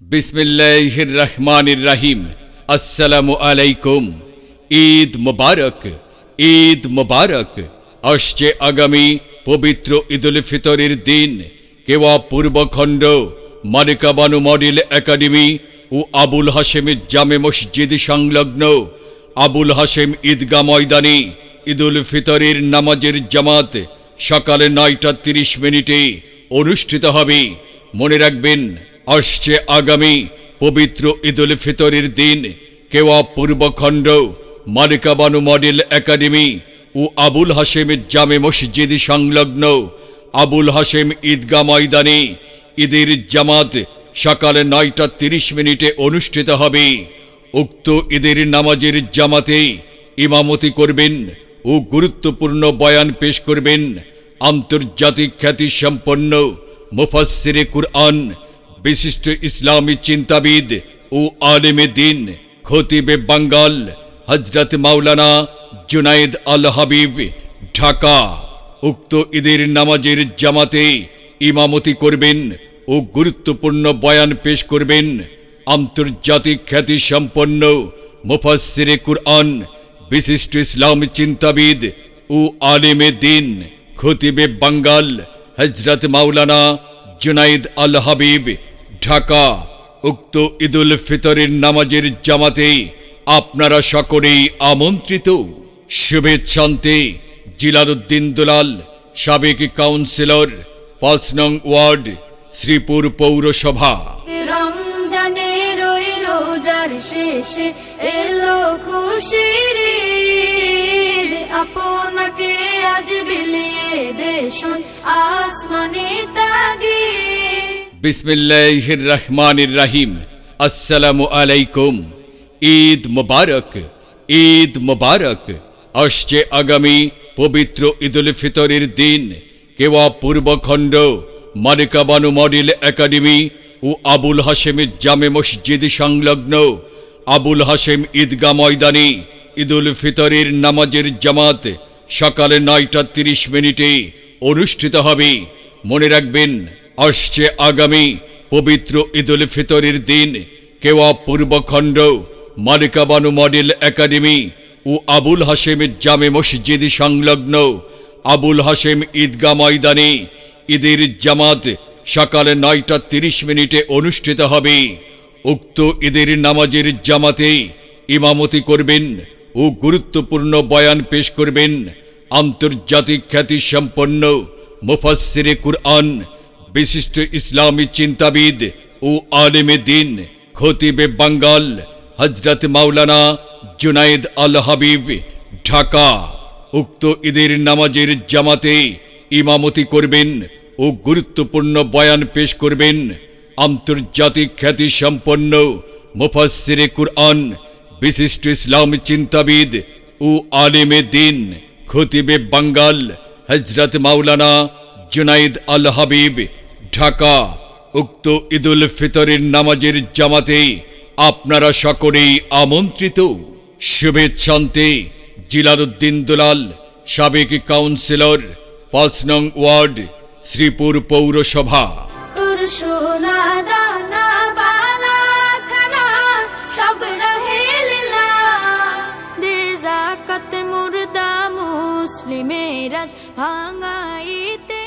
বিসমিল্লাহির রহমানির রাহিম আসসালামু আলাইকুম। ঈদ মোবারক ঈদ মোবারক। আসছে আগামী পবিত্র ঈদুল ফিতরের দিন। কেওয়া পূর্বখণ্ড মালিকা বানু মডেল একাডেমি ও আবুল হাশেমের জামে মসজিদ সংলগ্ন আবুল হাশেম ঈদগা ময়দানে ঈদুল ফিতরের নামাজের জামাত সকালে নয়টা তিরিশ মিনিটে অনুষ্ঠিত হবে। মনে রাখবেন আসছে আগামী পবিত্র ঈদুল ফিতরের দিন কেওয়া পূর্বখণ্ড মালিকা বানু মডেল একাডেমি ও আবুল হাশেম জামে মসজিদ সংলগ্ন আবুল হাশেম ঈদগা ময়দানে ঈদের জামাত সকালে নয়টা তিরিশ মিনিটে অনুষ্ঠিত হবে। উক্ত ঈদের নামাজের জামাতে ইমামতি করবেন ও গুরুত্বপূর্ণ বয়ান পেশ করবেন। আন্তর্জাতিক খ্যাতি সম্পন্ন মুফাসসিরে কুরআন বিশিষ্ট ইসলামী চিন্তাবিদ ও আলেমে দিন, খতিবে বাঙ্গাল হজরত মাওলানা জুনাইদ আল হাবিব, ঢাকা। উক্ত ঈদের নামাজের জামাতে ইমামতি করবেন ও গুরুত্বপূর্ণ বয়ান পেশ করবেন আন্তর্জাতিক খ্যাতি সম্পন্ন মুফাসসিরে কুরআন, বিশিষ্ট ইসলাম চিন্তাবিদ ও আলেমে দিন, খতিবে বাঙ্গাল হজরত মাওলানা জুনাইদ আল হাবিব ঢাকা, উক্ত ঈদুল ফিতরের নামাজের জামাতে আপনারা সকলেই আমন্ত্রিত। শুভেচ্ছান্তে জিলালউদ্দিন দুলাল, সাবেক কাউন্সিলর, পাঁচ নং ওয়ার্ড, শ্রীপুর পৌরসভা। আপনাকে আজ বিলিয়ে দেশুন আসমানে তাগি বিসমিল্লাহির রহমানির রাহিম আসসালামু আলাইকুম। ঈদ মোবারক ঈদ মোবারক। আসছে আগামী পবিত্র ঈদুল ফিতরের দিন। কেওয়া পূর্বখণ্ড মালিকা বানু মডেল একাডেমি ও আবুল হাশেমের জামে মসজিদ সংলগ্ন আবুল হাশেম ঈদগা ময়দানে ঈদুল ফিতরের নামাজের জামাত সকালে নয়টা তিরিশ মিনিটে অনুষ্ঠিত হবে। মনে রাখবেন আসছে আগামী পবিত্র ঈদুল ফিতরের দিন কেওয়া পূর্বখণ্ড মালিকা বানু মডেল একাডেমি ও আবুল হাশেম জামে মসজিদ সংলগ্ন আবুল হাশেম ঈদগা ময়দানে ঈদের জামাত সকালে নয়টা তিরিশ মিনিটে অনুষ্ঠিত হবে। উক্ত ঈদের নামাজের জামাতে ইমামতি করবেন ও গুরুত্বপূর্ণ বয়ান পেশ করবেন। আন্তর্জাতিক খ্যাতি সম্পন্ন মুফাসসিরে কুরআন বিশিষ্ট ইসলামী চিন্তাবিদ ও আলেমে দিন, খতিবে বাঙ্গাল হজরত মাওলানা জুনাইদ আল হাবিব, ঢাকা। উক্ত ঈদের নামাজের জামাতে ইমামতি করবেন ও গুরুত্বপূর্ণ বয়ান পেশ করবেন। আন্তর্জাতিক খ্যাতি সম্পন্ন মুফাসসিরে কুরআন, বিশিষ্ট ইসলাম চিন্তাবিদ ও আলেমে দিন, খতিবে বাঙ্গাল হজরত মাওলানা জুনাইদ আল হাবিব ঢাকা। উক্ত ঈদুল ফিতরের নামাজের জামাতে আপনারা সকলেই আমন্ত্রিত। শুভেচ্ছান্তে জিলারুদ্দিন দুলাল, সাবেক কাউন্সিলর, পাঁচ নং ওয়ার্ড, শ্রীপুর পৌরসভা। মুসলিমের ভাঙাইতে